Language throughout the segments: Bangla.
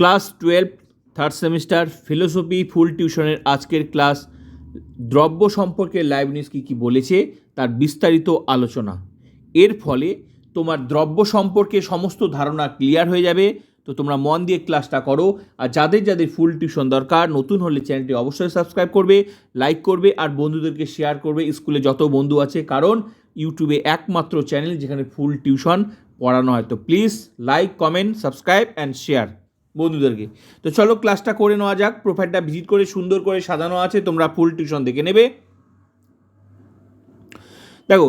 Class twelve third semester philosophy full টিউশনের আজকের ক্লাস, দ্রব্য সম্পর্কে লাইবনিস কী কী বলেছে, তার বিস্তারিত আলোচনা। এর ফলে তোমার দ্রব্য সম্পর্কে সমস্ত ধারণা ক্লিয়ার হয়ে যাবে, তো তোমরা মন দিয়ে ক্লাসটা করো, আর যাদের যাদের ফুল টিউশন দরকার, নতুন হলে চ্যানেলটি অবশ্যই সাবস্ক্রাইব করবে লাইক করবে, আর বন্ধুদেরকে শেয়ার করবে, স্কুলে যত বন্ধু আছে, কারণ ইউটিউবে একমাত্র চ্যানেল যেখানে ফুল টিউশন পড়ানো হয়। তো please like comment subscribe and share বন্ধুদেরকে। তো চলো ক্লাসটা করে নেওয়া যাক প্রোফাইলটা ভিজিট করে, সুন্দর করে সাজানো আছে, তোমরা ফুল টিউশন দেখে নেবে। দেখো,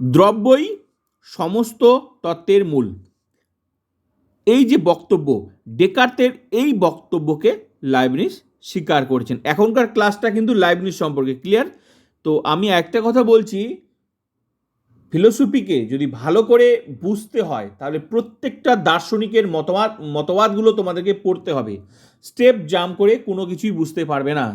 দ্রব্যই সমস্ত তত্ত্বের মূল। এই যে বক্তব্য ডেকার্তের এই বক্তব্যকে লাইবনিস স্বীকার করেছেন। এখনকার ক্লাসটা কিন্তু লাইবনিস সম্পর্কে ক্লিয়ার তো আমি একটা কথা বলছি ফিলোসফিকে যদি ভালো করে বুঝতে হয়, তাহলে প্রত্যেকটা দার্শনিকের মতবাদ, মতবাদগুলো তোমাদেরকে পড়তে হবে। স্টেপ জাম করে কোনো কিছুই বুঝতে পারবে না।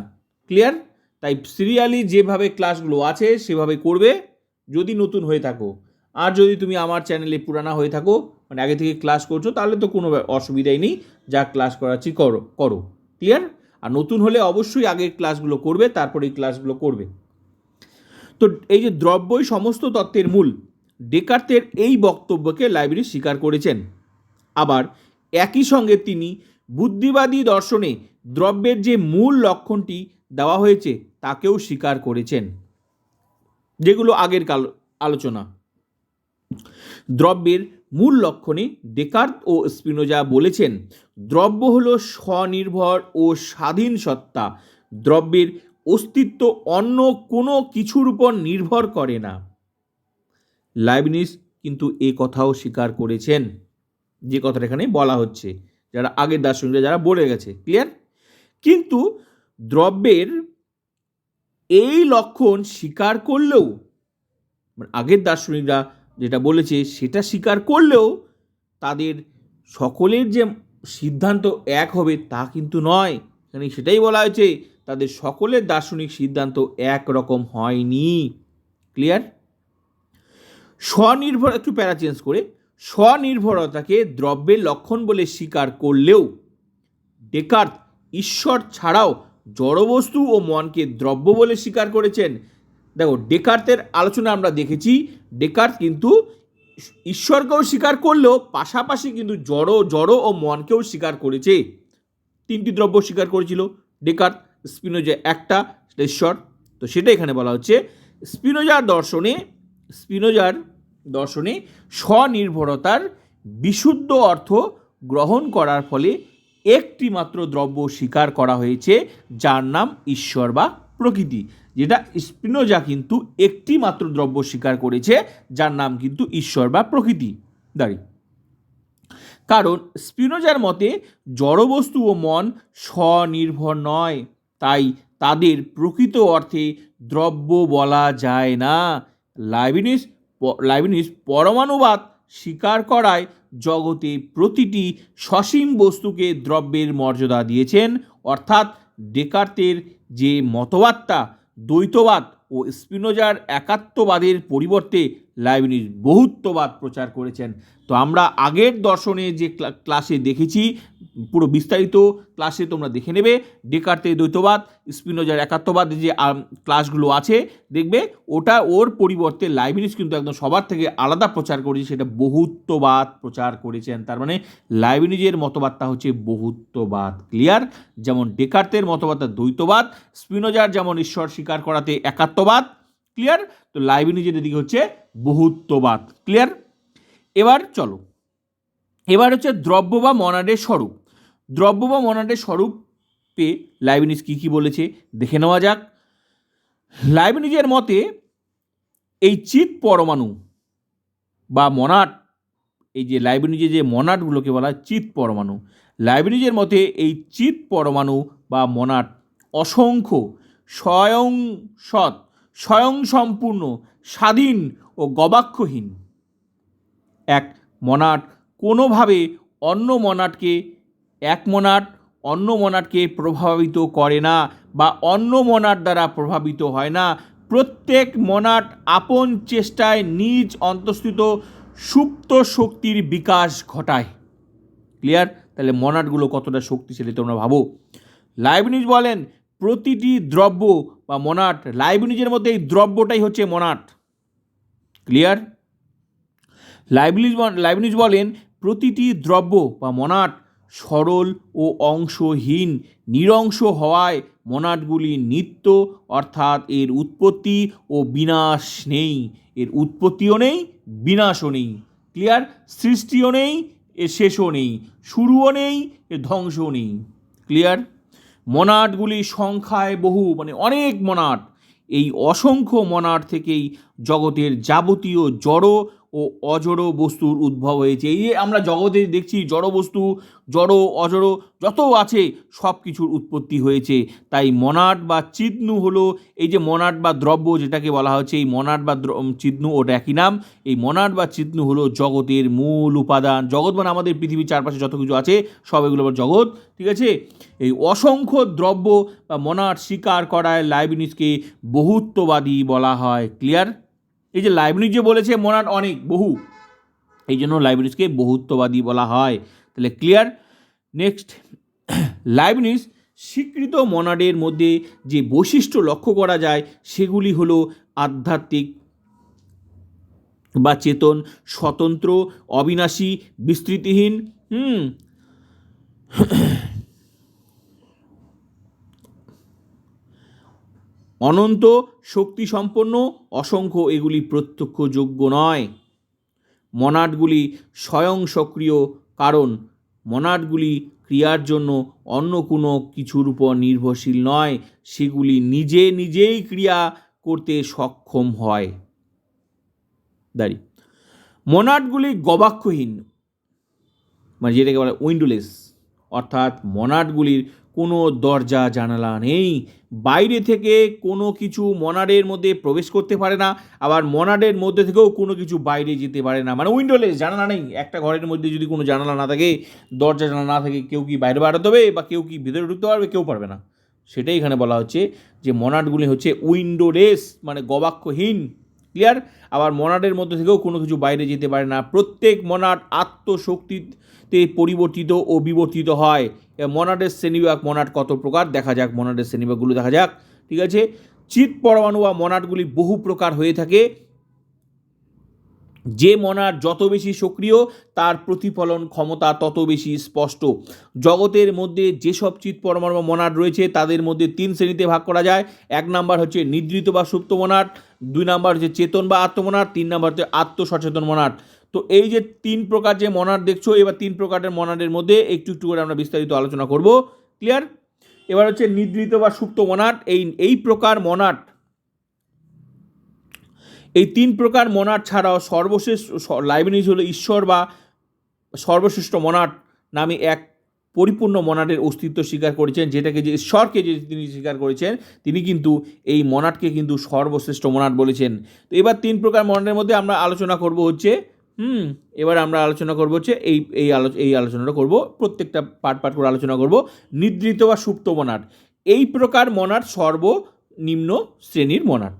ক্লিয়ার? তাই সিরিয়ালি যেভাবে ক্লাসগুলো আছে, সেভাবে করবে, যদি নতুন হয়ে থাকো। আর যদি তুমি আমার চ্যানেলে পুরানা হয়ে থাকো মানে আগে থেকে ক্লাস করছ, তাহলে তো কোনো অসুবিধাই নেই, যা ক্লাস করাচ্ছি করো করো। ক্লিয়ার? আর নতুন হলে অবশ্যই আগের ক্লাসগুলো করবে, তারপরে এই ক্লাসগুলো করবে। তো এই যে দ্রব্যই সমস্ত তত্ত্বের মূল, ডেকার্তের এই বক্তব্যকে লাইব্রেরি স্বীকার করেছেন। আবার একই সঙ্গে তিনি বুদ্ধিবাদী দর্শনে দ্রব্যের যে মূল লক্ষণটি দেওয়া হয়েছে, তাকেও স্বীকার করেছেন। যেগুলো আগের কাল আলোচনা। দ্রব্যের মূল লক্ষণে ডেকার্ত ও স্পিনোজা বলেছেন, দ্রব্য হলো স্বনির্ভর ও স্বাধীন সত্তা। দ্রব্যের অস্তিত্ব অন্য কোনো কিছুর উপর নির্ভর করে না। লাইবনিস কিন্তু এ কথাও স্বীকার করেছেন। যে কথাটা এখানে বলা হচ্ছে, যারা আগের দার্শনিকরা যারা বলে গেছে ক্লিয়ার কিন্তু দ্রব্যের এই লক্ষণ স্বীকার করলেও মানে আগের দার্শনিকরা যেটা বলেছে সেটা স্বীকার করলেও, তাদের সকলের যে সিদ্ধান্ত এক হবে তা কিন্তু নয়। এখানে সেটাই বলা হয়েছে তাদের সকলের দার্শনিক সিদ্ধান্ত এক রকম হয়নি। ক্লিয়ার স্বনির্ভর, একটু প্যারা চেঞ্জ করে, স্বনির্ভরতাকে দ্রব্যের লক্ষণ বলে স্বীকার করলেও ডেকার্ত ঈশ্বর ছাড়াও জড়বস্তু ও মনকে দ্রব্য বলে স্বীকার করেছেন। দেখো ডেকার্তের আলোচনা আমরা দেখেছি। ডেকার্ত কিন্তু ঈশ্বরকেও স্বীকার করলেও পাশাপাশি কিন্তু জড় জড় ও মনকেও স্বীকার করেছে। তিনটি দ্রব্য স্বীকার করেছিল ডেকার্ত স্পিনোজা একটা, সেটা ঈশ্বর তো সেটা এখানে বলা হচ্ছে। স্পিনোজার দর্শনে স্পিনোজার দর্শনে স্বনির্ভরতার বিশুদ্ধ অর্থ গ্রহণ করার ফলে একটি মাত্র দ্রব্য স্বীকার করা হয়েছে, যার নাম ঈশ্বর বা প্রকৃতি। যেটা স্পিনোজা কিন্তু একটি মাত্র দ্রব্য স্বীকার করেছে, যার নাম কিন্তু ঈশ্বর বা প্রকৃতি। দাঁড়িয়ে কারণ স্পিনোজার মতে জড়বস্তু ও মন স্বনির্ভর নয়। তাই তাদের প্রকৃত অর্থে দ্রব্য বলা যায় না। লাইবিনিস লাইবিনিস পরমাণুবাদ স্বীকার করায় জগতে প্রতিটি সসীম বস্তুকে দ্রব্যের মর্যাদা দিয়েছেন। অর্থাৎ ডেকার্তের যে মতবাদটা, দ্বৈতবাদ ও স্পিনোজার একাত্মবাদের পরিবর্তে লাইবিনিস বহুত্ববাদ প্রচার করেছেন। তো আমরা আগের দর্শনে যে ক্লাসে দেখেছি, পুরো বিস্তারিত ক্লাসে তোমরা দেখে নেবে। ডেকার্তের দ্বৈতবাদ স্পিনোজার একাত্মবাদ, যে ক্লাসগুলো আছে, দেখবে ওটা ওর পরিবর্তে লাইবিনিস কিন্তু একদম সবার থেকে আলাদা প্রচার করেছে, সেটা বহুত্ববাদ প্রচার করেছেন। তার মানে লাইবিনিজের মতবাদটা হচ্ছে বহুত্ববাদ, ক্লিয়ার? যেমন ডেকার্তের মতবাদটা দ্বৈতবাদ স্পিনোজার যেমন ঈশ্বর স্বীকার করাতে একাত্মবাদ ক্লিয়ার তো লাইবিনিজের দিকে হচ্ছে বহুত্ববাদ। ক্লিয়ার এবার চলো। এবার হচ্ছে দ্রব্য বা মনাডের স্বরূপ। দ্রব্য বা মনাডের স্বরূপে লাইবিনিজ কী কী বলেছে? দেখে নেওয়া যাক। লাইবিনিজের মতে, এই চিত পরমাণু বা মনাট এই যে লাইবিনিজের যে মনাটগুলোকে বলা হয় চিত পরমাণু লাইবিনিজের মতে এই চিত পরমাণু বা মনাট অসংখ্য, স্বয়ং সৎ স্বয়ং সম্পূর্ণ স্বাধীন ও গবাক্ষহীন। এক মনাট কোনোভাবে অন্য মনাটকে, এক মনাট অন্য মনাটকে প্রভাবিত করে না বা অন্য মনাট দ্বারা প্রভাবিত হয় না। প্রত্যেক মনাট আপন চেষ্টায় নিজ অন্তঃস্থিত সুপ্ত শক্তির বিকাশ ঘটায়। ক্লিয়ার? তাহলে মনাটগুলো কতটা শক্তিশালী তোমরা ভাবো। লাইবনিজ বলেন প্রতিটি দ্রব্য বা মনাট লাইবনিজের মধ্যে এই দ্রব্যটাই হচ্ছে মনাট ক্লিয়ার লাইবনিজ লাইবনিজ বলেন প্রতিটি দ্রব্য বা মনাট সরল ও অংশহীন, নিরংশ হওয়ায় মনাটগুলি নিত্য, অর্থাৎ এর উৎপত্তি ও বিনাশ নেই। এর উৎপত্তিও নেই, বিনাশও নেই। ক্লিয়ার সৃষ্টিও নেই, এর শেষও নেই। শুরুও নেই, এর ধ্বংসও নেই। ক্লিয়ার মনাটগুলি সংখ্যায় বহু মানে অনেক মনাট। এই অসংখ্য মনাট থেকেই জগতের যাবতীয় জড় ও অজড় বস্তুর উদ্ভব হয়েছে। এই যে আমরা জগতে দেখছি, জড় বস্তু, জড়, অজড়, যত আছে সব কিছুর উৎপত্তি হয়েছে। তাই মনাট বা চিদনু হলো, এই যে মনাট বা দ্রব্য যেটাকে বলা হচ্ছে, এই মনাট বা চিদনু ওটা একই নাম। এই মনাট বা চিদনু হলো জগতের মূল উপাদান। জগৎ মানে আমাদের পৃথিবীর চারপাশে যত কিছু আছে, সব এগুলো জগৎ, ঠিক আছে? এই অসংখ্য দ্রব্য বা মনাট স্বীকার করায় লাইবিনিসকে বহুত্ববাদী বলা হয়। ক্লিয়ার এই যে লাইব্রেরি যে বলেছে মনাট অনেক, বহু। এই জন্য লাইব্রেরিজকে বহুত্ববাদী বলা হয়। তাহলে ক্লিয়ার নেক্সট লাইবনিস স্বীকৃত মনাডের মধ্যে যে বৈশিষ্ট্য লক্ষ্য করা যায়, সেগুলি হলো আধ্যাত্মিক বা চেতন, স্বতন্ত্র, অবিনাশী, বিস্তৃতিহীন, হুম অনন্ত, শক্তিসম্পন্ন, অসংখ্য এগুলি প্রত্যক্ষযোগ্য নয়। মনাটগুলি স্বয়ং সক্রিয়, কারণ মনাটগুলি ক্রিয়ার জন্য অন্য কোনো কিছুর উপর নির্ভরশীল নয়, সেগুলি নিজে নিজেই ক্রিয়া করতে সক্ষম হয়। দাঁড়ি। মনাটগুলি গবাক্ষহীন মানে যেটাকে বলে উইন্ডোলেস, অর্থাৎ মনাটগুলির কোনো দরজা, জানালা নেই। বাইরে থেকে কোনো কিছু মনাডের মধ্যে প্রবেশ করতে পারে না। আবার মনাডের মধ্যে থেকেও কোনো কিছু বাইরে যেতে পারে না। মানে উইন্ডোলেস জানালা নেই। একটা ঘরের মধ্যে যদি কোনো জানালা না থাকে, দরজা, জানালা না থাকে, কেউ কি বাইরে বেরোতে হবে বা কেউ কি ভিতরে ঢুকতে পারবে, কেউ পারবে না। সেটাই এখানে বলা হচ্ছে যে মনাটগুলি হচ্ছে উইন্ডোলেস মানে গবাক্ষহীন। ক্লিয়ার আবার মনাডের মধ্যে থেকেও কোনো কিছু বাইরে যেতে পারে না। প্রত্যেক মনাট আত্মশক্তিতে পরিবর্তিত ও বিবর্তিত হয়। মনাডের শ্রেণীবাগ মনাট কত প্রকার? দেখা যাক মনাডের শ্রেণীবাগগুলো দেখা যাক। ঠিক আছে? চিত পরমাণু বা মনাটগুলি বহু প্রকার হয়ে থাকে। যে মনার যত বেশি সক্রিয়, তার প্রতিফলন ক্ষমতা তত বেশি স্পষ্ট। জগতের মধ্যে যেসব বা মনাট রয়েছে, তাদের মধ্যে তিন শ্রেণীতে ভাগ করা যায়। এক নাম্বার হচ্ছে নিদ্রিত বা সুপ্ত মনাট দুই নাম্বার হচ্ছে চেতন বা আত্মমনাট তিন নাম্বার হচ্ছে আত্মসচেতন মনাট তো এই যে তিন প্রকার যে মনাট দেখছ, এবার তিন প্রকারের মনাটের মধ্যে একটু একটু করে আমরা বিস্তারিত আলোচনা করব। ক্লিয়ার? এবার হচ্ছে নিদ্রিত বা সুপ্ত মনাট এই এই প্রকার মনাট এই তিন প্রকার মনাট ছাড়াও সর্বশেষ লাইব্রেরিজ হলো ঈশ্বর বা সর্বশ্রেষ্ঠ মনাট নামে এক পরিপূর্ণ মনাটের অস্তিত্ব স্বীকার করেছেন, যেটাকে যে ঈশ্বরকে যে তিনি স্বীকার করেছেন, তিনি কিন্তু এই মনাটকে কিন্তু সর্বশ্রেষ্ঠ মনাট বলেছেন। তো এবার তিন প্রকার মনাটের মধ্যে আমরা আলোচনা করব হচ্ছে, হুম, এবার আমরা আলোচনা করব হচ্ছে এই এই আলো, এই আলোচনাটা করব, প্রত্যেকটা পার্ট পার্ট করে আলোচনা করব, নিদ্রিত বা সুপ্ত মনাট এই প্রকার মনাট সর্বনিম্ন শ্রেণির মনাট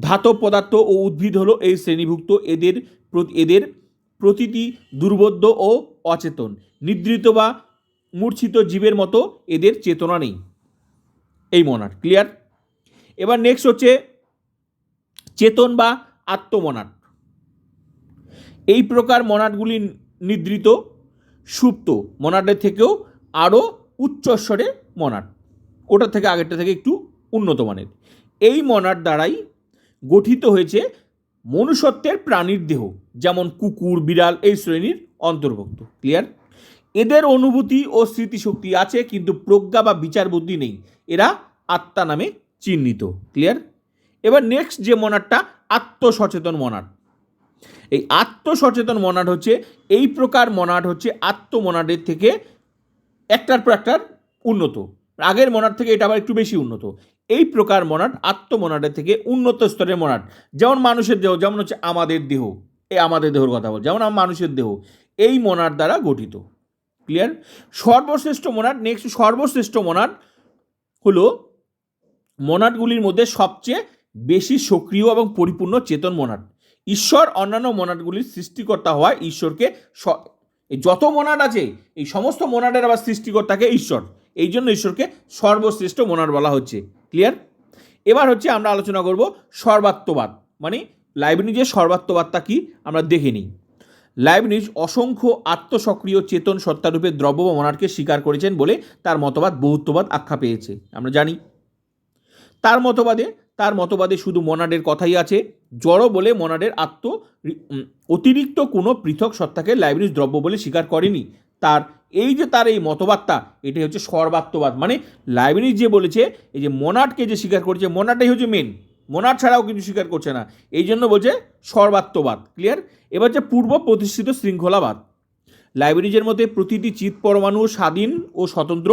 ধাতব পদার্থ ও উদ্ভিদ হলো এই শ্রেণীভুক্ত এদের এদের প্রতিটি দুর্বোধ্য ও অচেতন, নিদ্রিত বা মূর্ছিত জীবের মতো এদের চেতনা নেই। এই মনাট ক্লিয়ার এবার নেক্সট হচ্ছে চেতন বা আত্মমনাট এই প্রকার মনাটগুলি নিদ্রিত, সুপ্ত। মনাটের থেকেও আরও উচ্চস্বরে মনাট ওটার থেকে আগেরটা থেকে একটু উন্নত মানের। এই মনাট দ্বারাই গঠিত হয়েছে মনুষ্যত্বের প্রাণীর দেহ, যেমন কুকুর, বিড়াল এই শ্রেণির অন্তর্ভুক্ত। ক্লিয়ার এদের অনুভূতি ও স্মৃতিশক্তি আছে, কিন্তু প্রজ্ঞা বা বিচার বুদ্ধি নেই। এরা আত্মা নামে চিহ্নিত। ক্লিয়ার এবার নেক্সট যে মনাটটা আত্মসচেতন মনাট এই আত্মসচেতন মনাট হচ্ছে, এই প্রকার মনাট হচ্ছে আত্মমনাটের থেকে একটার পর একটার উন্নত। আগের মনাট থেকে এটা আবার একটু বেশি উন্নত। এই প্রকার মনাট আত্মমনাটের থেকে উন্নত স্তরের মনাট যেমন মানুষের দেহ, যেমন হচ্ছে আমাদের দেহ। এই আমাদের দেহর কথা বল, যেমন মানুষের দেহ। এই মনাট দ্বারা গঠিত। ক্লিয়ার সর্বশ্রেষ্ঠ মনাট নেক্সট সর্বশ্রেষ্ঠ মনাট হলো মনাটগুলির মধ্যে সবচেয়ে বেশি সক্রিয় এবং পরিপূর্ণ চেতন মনাট ঈশ্বর অন্যান্য মনাটগুলির সৃষ্টিকর্তা হওয়ায় ঈশ্বরকে যত মনাট আছে, এই সমস্ত মনাটের আবার সৃষ্টিকর্তাকে ঈশ্বর। এই জন্য ঈশ্বরকে সর্বশ্রেষ্ঠ মনাট বলা হচ্ছে। ক্লিয়ার এবার হচ্ছে আমরা আলোচনা করব সর্বাত্মবাদ। মানে লাইব্রেরিজের সর্বাত্মবাদটা কি? আমরা দেখে নিই। লাইবনিজ অসংখ্য আত্মসক্রিয় চেতন সত্তারূপে দ্রব্য বা মনাটকে স্বীকার করেছেন বলে তার মতবাদ, বহুত্ববাদ আখ্যা পেয়েছে। আমরা জানি। তার মতবাদে তার মতবাদে শুধু মনাডের কথাই আছে। জড় বলে মনাডের আত্ম অতিরিক্ত কোনো পৃথক সত্তাকে লাইব্রেরিজ দ্রব্য বলে স্বীকার করেনি। তার এই যে তার এই মতবাদটা, এটাই হচ্ছে সর্বাত্মবাদ। মানে লাইব্রেরি যে বলেছে, এই যে মোনাটকে যে স্বীকার করেছে মনাটাই হচ্ছে মেন মোনাট ছাড়াও কিছু স্বীকার করছে না। এই জন্য বলছে সর্বাত্মবাদ ক্লিয়ার এবার যে পূর্ব প্রতিষ্ঠিত শৃঙ্খলাবাদ। লাইব্রেরিজের মধ্যে প্রতিটি চিৎ পরমাণু স্বাধীন ও স্বতন্ত্র,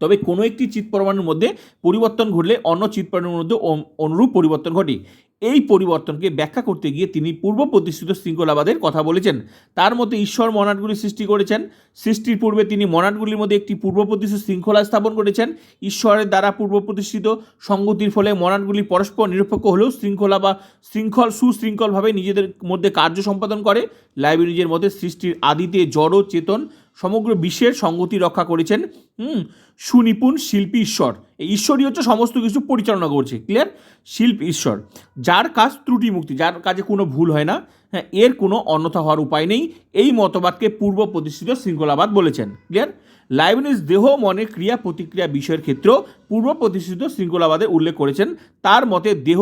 তবে কোনো একটি চিৎ পরমাণুর মধ্যে পরিবর্তন ঘটলে অন্য চিৎ পরমাণুর মধ্যে অনুরূপ পরিবর্তন ঘটে। এই পরিবর্তনকে ব্যাখ্যা করতে গিয়ে তিনি পূর্ব প্রতিষ্ঠিত শৃঙ্খলাবাদের কথা বলেছেন। তার মধ্যে ঈশ্বর মনাটগুলি সৃষ্টি করেছেন। সৃষ্টির পূর্বে তিনি মনাটগুলির মধ্যে একটি পূর্ব প্রতিষ্ঠিত শৃঙ্খলা স্থাপন করেছেন। ঈশ্বরের দ্বারা পূর্ব প্রতিষ্ঠিত সঙ্গতির ফলে মনাটগুলি পরস্পর নিরপেক্ষ হলেও শৃঙ্খলা বা শৃঙ্খল সুশৃঙ্খলভাবে নিজেদের মধ্যে কার্য সম্পাদন করে। লাইব্রেরিজের মধ্যে সৃষ্টির আদিতে জড়, চেতন সমগ্র বিশ্বের সঙ্গতি রক্ষা করেছেন, হুম, সুনিপুণ শিল্পী ঈশ্বর। এই ঈশ্বরই হচ্ছে সমস্ত কিছু পরিচালনা করছে ক্লিয়ার শিল্প ঈশ্বর। যার কাজ ত্রুটি মুক্তি যার কাজে কোনো ভুল হয় না হ্যাঁ এর কোনো অন্যথা হওয়ার উপায় নেই, এই মতবাদকে পূর্ব প্রতিষ্ঠিত শৃঙ্খলাবাদ বলেছেন ক্লিয়ার লাইবনিজ দেহ মনে ক্রিয়া, প্রতিক্রিয়া বিষয়ের ক্ষেত্রেও পূর্ব প্রতিষ্ঠিত শৃঙ্খলাবাদের উল্লেখ করেছেন, তার মতে দেহ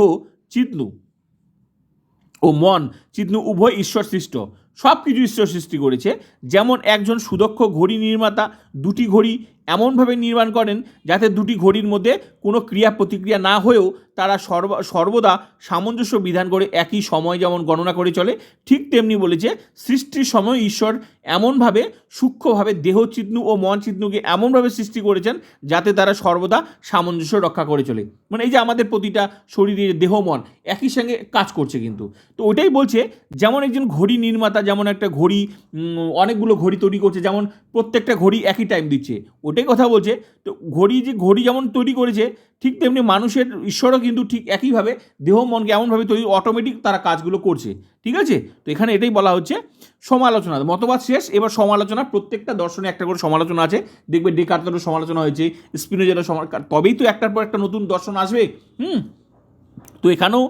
চিতনু ও মন চিত্নু উভয় ঈশ্বর সৃষ্ট। সব কিছু ঈশ্বর সৃষ্টি করেছে। যেমন একজন সুদক্ষ ঘড়ি নির্মাতা দুটি ঘড়ি এমনভাবে নির্মাণ করেন যাতে দুটি ঘড়ির মধ্যে কোনো ক্রিয়া প্রতিক্রিয়া না হয়েও তারা সর্ব, সর্বদা সামঞ্জস্য বিধান করে একই সময় যেমন গণনা করে চলে, ঠিক তেমনি বলেছে সৃষ্টির সময় ঈশ্বর এমনভাবে সূক্ষ্মভাবে দেহ চিত্নু ও মন চিত্নুকে এমনভাবে সৃষ্টি করেছেন যাতে তারা সর্বদা সামঞ্জস্য রক্ষা করে চলে। মানে এই যে আমাদের প্রতিটা শরীরের দেহ, মন একই সঙ্গে কাজ করছে কিন্তু। তো ওটাই বলছে যেমন একজন ঘড়ি নির্মাতা, যেমন একটা ঘড়ি অনেকগুলো ঘড়ি তৈরি করছে, যেমন প্রত্যেকটা ঘড়ি একই টাইম দিচ্ছে। ওটাই কথা বলছে। তো ঘড়ি যে ঘড়ি যেমন তৈরি করেছে, ঠিক তেমনি মানুষের ঈশ্বরও কিন্তু ঠিক একইভাবে দেহ মনকে এমনভাবে তৈরি অটোমেটিক তারা কাজগুলো করছে। ঠিক আছে? তো এখানে এটাই বলা হচ্ছে সমালোচনা। মতবাদ শেষ। এবার সমালোচনা, প্রত্যেকটা দর্শনে একটা করে সমালোচনা আছে। দেখবে ডেকার্তেরও সমালোচনা হয়েছে স্পিনোজেরও সমা তবেই তো একটার পর একটা নতুন দর্শন আসবে। হুম? তো এখানেও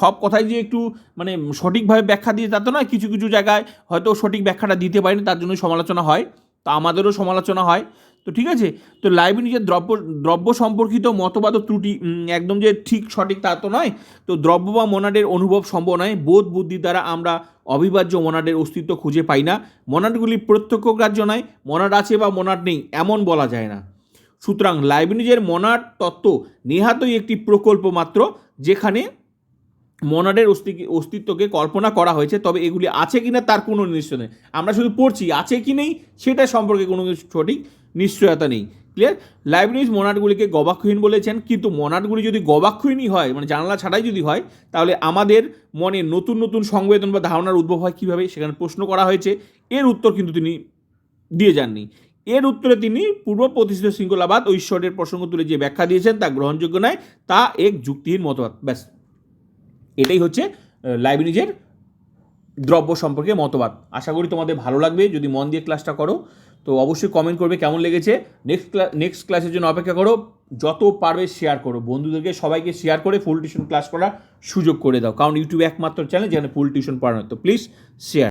সব কথাই যে একটু মানে সঠিকভাবে ব্যাখ্যা দিয়ে, তা তো নয়, কিছু কিছু জায়গায় হয়তো সঠিক ব্যাখ্যাটা দিতে পারেনি, তার জন্য সমালোচনা হয়। তো আমাদেরও সমালোচনা হয়। তো ঠিক আছে? তো লাইব্রেরি যে দ্রব্য দ্রব্য সম্পর্কিত মতবাদ ত্রুটি একদম যে ঠিক সঠিক তা তো নয়। তো দ্রব্য বা মনাডের অনুভব সম্ভব নয়। বোধ বুদ্ধি দ্বারা আমরা অবিভাজ্য মনাডের অস্তিত্ব খুঁজে পাই না। মনাডগুলি প্রত্যক্ষ গ্রাহ্য নয়। মনাড আছে বা মনাড নেই, এমন বলা যায় না। সুতরাং লাইব্রেরিজের মনাড তত্ত্ব নেহাতই একটি প্রকল্প মাত্র, যেখানে মনাডের অস্তি- অস্তিত্বকে কল্পনা করা হয়েছে, তবে এগুলি আছে কি না তার কোনো নিশ্চয় নেই। আমরা শুধু পড়ছি, আছে কি নেই, সেটা সম্পর্কে কোনো সঠিক নিশ্চয়তা নেই। ক্লিয়ার লাইব্রেরিজ মনাটগুলিকে গবাক্ষহীন বলেছেন, কিন্তু মনাটগুলি যদি গবাক্ষহীনই হয় মানে জানলা ছাড়াই যদি হয়, তাহলে আমাদের মনে নতুন নতুন সংবেদন বা ধারণার উদ্ভব হয় কীভাবে, সেখানে প্রশ্ন করা হয়েছে। এর উত্তর কিন্তু তিনি দিয়ে যাননি। এর উত্তরে তিনি পূর্ব প্রতিষ্ঠিত শৃঙ্খলাবাদ ও ঈশ্বরের প্রসঙ্গ তুলে যে ব্যাখ্যা দিয়েছেন তা গ্রহণযোগ্য নয়, তা এক যুক্তিহীন মতবাদ। ব্যাস। এটাই হচ্ছে লাইব্রেরিজের দ্রব্য সম্পর্কে মতবাদ। আশা করি তোমাদের ভালো লাগবে, যদি মন দিয়ে ক্লাসটা করো, তো অবশ্যই কমেন্ট করবে কেমন লেগেছে। নেক্সট ক্লাস নেক্সট ক্লাসের জন্য অপেক্ষা করো, যত পারবে শেয়ার করো। বন্ধুদেরকে সবাইকে শেয়ার করে ফুল টিউশন ক্লাস করার সুযোগ করে দাও, কারণ ইউটিউব একমাত্র চ্যানেল যেখানে ফুল টিউশন পড়ানো। তো প্লিজ শেয়ার